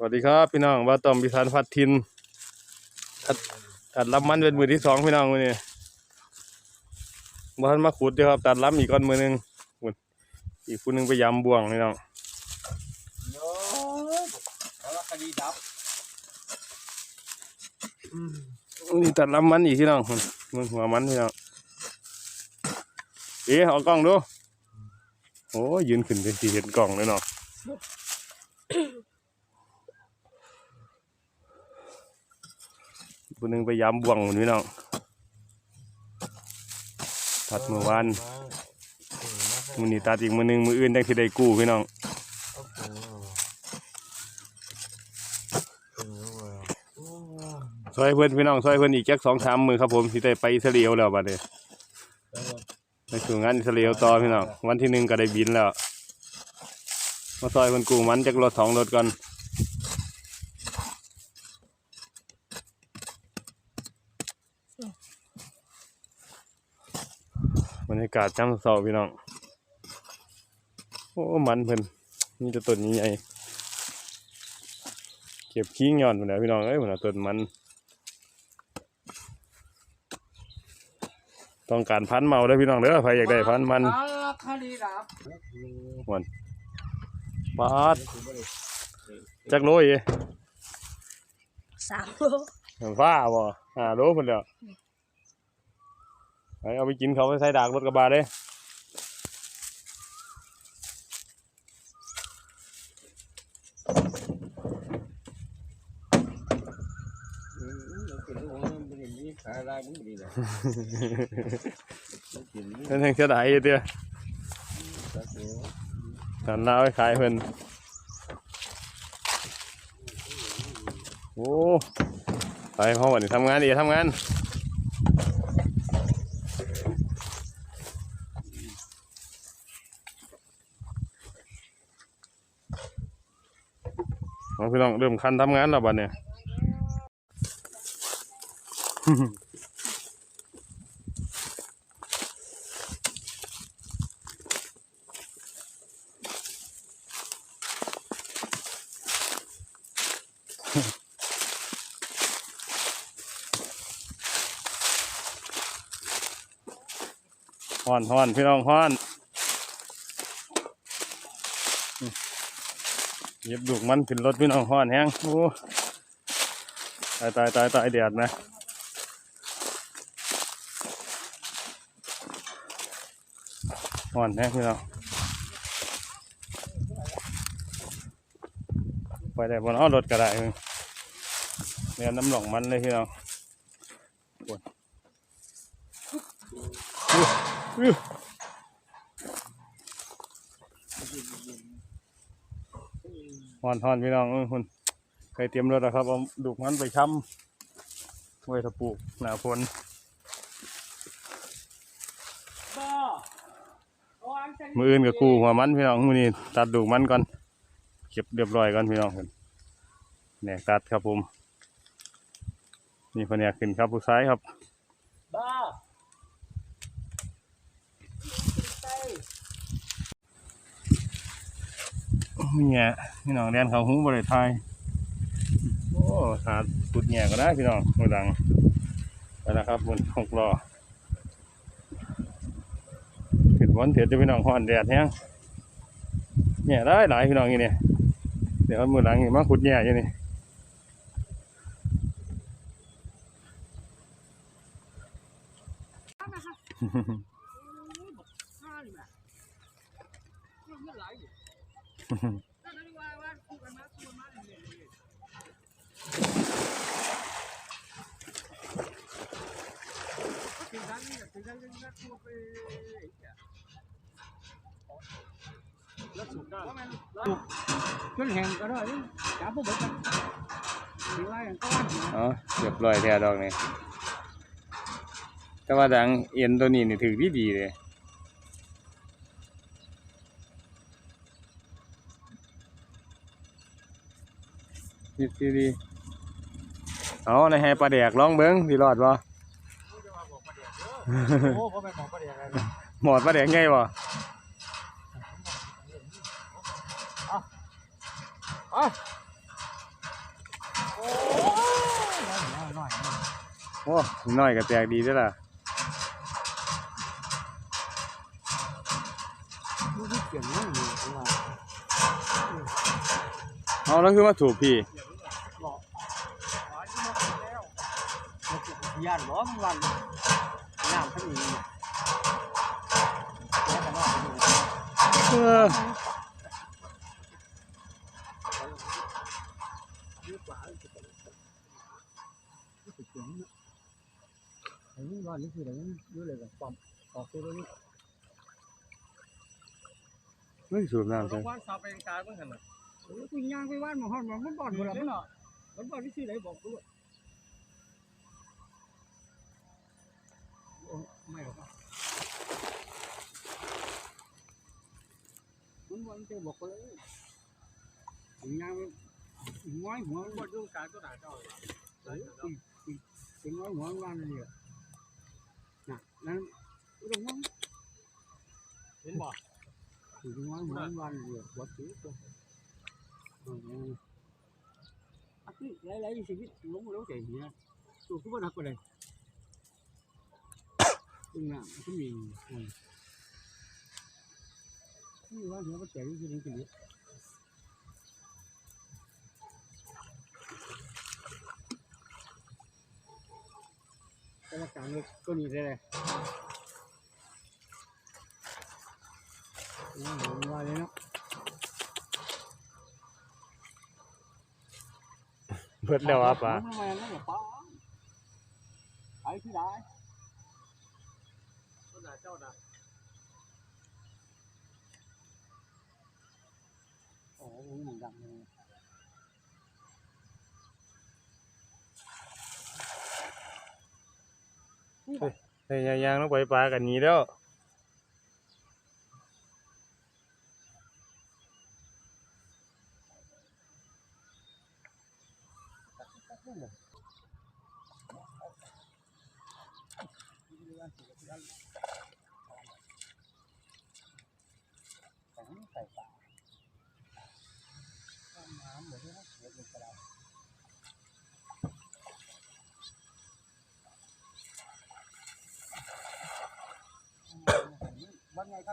สวัสดีครับพี่น้องว่าต้อมพิธานพัดทินตัดตัดลำมันเป็นมือที่สองพี่น้องวันนี้บ้านมาขุดเดียวครับ ตัดลำอีกก้อนมือหนึงพุ่นอีกคนนึงไปยำบ่วงพี่น้องโยแล้วคดีดับนี่ตัดลำมันอีกพี่น้องพุ่นมึงหัวมันพี่น้องเอ๊ะเอากล้องดูโอ้ยยืนขึ้นเป็นสีเห็นกล้องเลยเนาะ คนนึงไปยำบ่วงนพี่น้องตัดเมื่อวานมือนี้ตัดอีกมือหนึงมืออื่นจังที่ได้กู้พี่น้องซอยเพื่อนพี่น้องซอยเพื่อนอีกแจ็คสองสามมือครับผมที่ได้ไปอิสราเอลแล้วบัดนี้ไปสู่งานอิสราเอลต่อพี่น้องวันที่หนึ่งก็ได้บินแล้ว มาซอยเพื่อนกู้มันจากรถสองรถก่อน รรยากาศจ้ำเสาพี่น้อง โอ้มันเพิ่นนี่จะต้นใหญ่เก็บขี้งอนหมดแล้วพี่น้องเอ้ยหมดแล้วต้นมัน ต้องการพันธุ์เมาเด้อพี่น้องเด้อใครอยากได้พันธุ์มันแล้วคดีดับปาดจักโลอีสามโลฟ้าบ่ห้าโลพุ่นแล้ว ไปเอาไปกินเขาไปใส่ดากรถกระบะเด้ขายได้มึงดีเลยนั่นแห่งเสียดายอยู่เด้อสันลาวไปขายเพิ่นโอ้ไปพ่อวันนี้ทำงานดีทำงาน น้องพี่น้องเริ่มคันทำงานแล้วบัดเนี่ยฮ้อนฮ้อนพี่น้องฮ้อนอืม เย็บดูกมันขึ้นรถพี่น้องฮ้อนแห้งโอ้ตายตายตายตายแดดนะฮ้อนแห้งพี่น้องไปได้บนอ้อรถก็ได้เนเนี่ยน้ำหลงมันเลยพี่น้องปวด อื้อนฮอนพี่น้องเออคุณเคยเตรียมรถแล้วครับเอาดูกมันไปช้ำไว้ถ้าปลูกหนาฝนมืออื่นกับกูหัวมันพี่น้องมือนี้ตัดดูกมันก่อนเก็บเรียบร้อยก่อนพี่น้องคุณแหนกตัดครับผมนี่คนแหนกขึ้นครับผู้ซ้ายครับบ้า เนี่ยพี่น้องเรียนเขาหูบริไทยโอ้หาตุดแง่ก็ได้พี่น้องมือหลังไปแล้วครับบนหกล้อขึ้นบนเถียจะพี่น้องห่อนแดดแห้งแง่ได้หลายพี่น้องอย่างนี้เดี๋ยวมือหลังนี่มาขุดแง่อยู่นี่ขึ้นแห่งก็ได้จับ พวกเบิดกันดีว่าอย่างก็ว่าอ๋อเรียบร้อยแท้ดอกนี่แต่ว่าดังเอ็นตัวนี้นี่ถือดีดีเลย ดีดีดีเอาในแฮปลาแดกร้องเบิ้งดีรอดบ่โอ้เขาเป็นหมอประเดี๋ยวเลยหมอดปลาแดกไงบ่อะโอ้ยน้อยโอ้น้อยกับแตกดีด้วยล่ะเอาแล้วคือมาถูกพี่ ยานหรอมันวันน้ำขมิ้นเนี่ยแล้วแต่ว่าไปดูเออเกี่ยงเนี่ยไอ้นี่วันนี้คืออะไรนี่รู้เลยกับปั๊มออกตัวนี้ไม่สูบน้ำใช่ว่านสาวเป็นกางเพิ่งเห็นน่ะโอ้ยกูย่างไปว่านหมาฮอดมามันบ่อนหมดแล้วเนาะมันบ่อนที่ชื่อไหนบอกกูด้วยโอ้ไม่หรอกครับ มันบ่อนจะบอกกูเลยกูย่างไปง้อยหัวมันบ่ว่ายุ่งการก็ด่าเจ้าเลยเป็นง้อยหัวมั นว่านเลยอะน่ะนั่นกูต้องง้อย เห็นบ่ ถึงง้อยหัวมันว่านเลยวัดซื้อตัวอืมอันนี้หลายๆชีวิตลงแล้วใจเหี้ยตัวกูบ่นักกว่าเลยตึงน่ะมันก็มีอืมนี่ว่าเดี๋ยวมันใจที่นี่กินดิแต่ละการเลยก็นี่ได้เลยนี่เห็นว่าเลยเนาะ เบิดแล้วอ่ะป่า ทำไมนั่นแหละป้าไอ้ที่ได้ ก็ด่าเจ้าด่า โอ้โหหมุน ดังเลยไอ้ยางๆต้องไปปลากันนี้แล้ว ใส่ปากน้ำเหมือนที่เขาเสียบกระดาษ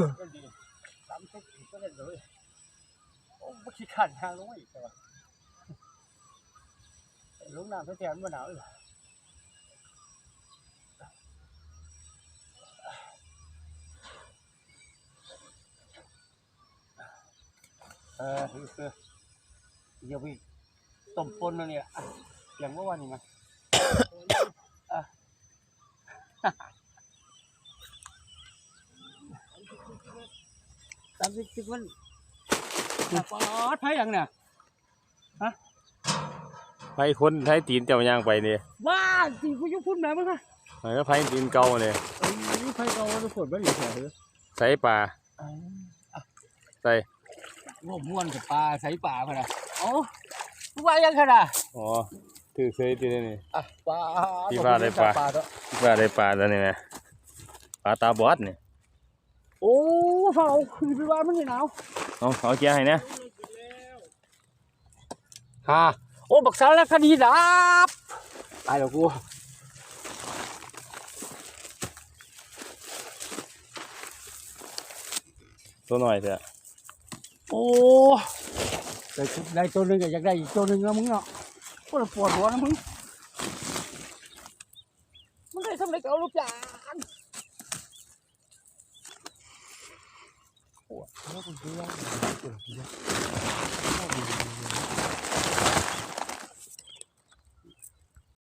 ไงตั้งหัวหรอกนะปากอะมันต่ำเดี๋ยว สามสิบสิบมันปอดไทยยังเนี่ยไปคนไทยตีนเจ้ายางไปเนี่ยว้าสิกูยุพุ่นไหนมั้งคะมันก็ไผตีนเก่าเนี่ยเอ้ยไทยเราจะฝนไม่เหลือแค่เหรอใส่ปลาใส่ร่วมม้วนกับปลาใส่ปลาพะนะโอ้กูว่ายังขนาดอ๋อถือเคยตีได้นี่อะปลาที่ว่าได้ปลาเถอะปลาได้ปลาแล้วนี่ไงปลาตาบอดเนี่ย โอ้เฝ้าคือไปว่ามันนี่หนาวเอาเอาเกียร์ให้เนี่ยฮะโอ้บักสารคดีดับตายแล้วกูตัวหน่อยเถอะโอ้ได้ชุดได้ตัวหนึงก็อยากได้อีกตัวหนึงแล้วมึงเนาะปวดปวดหัวนะมึงมึงได้ทำไรกับเอาลูกจาน ปวดแล้วกูเบื่อปวดเบื่อ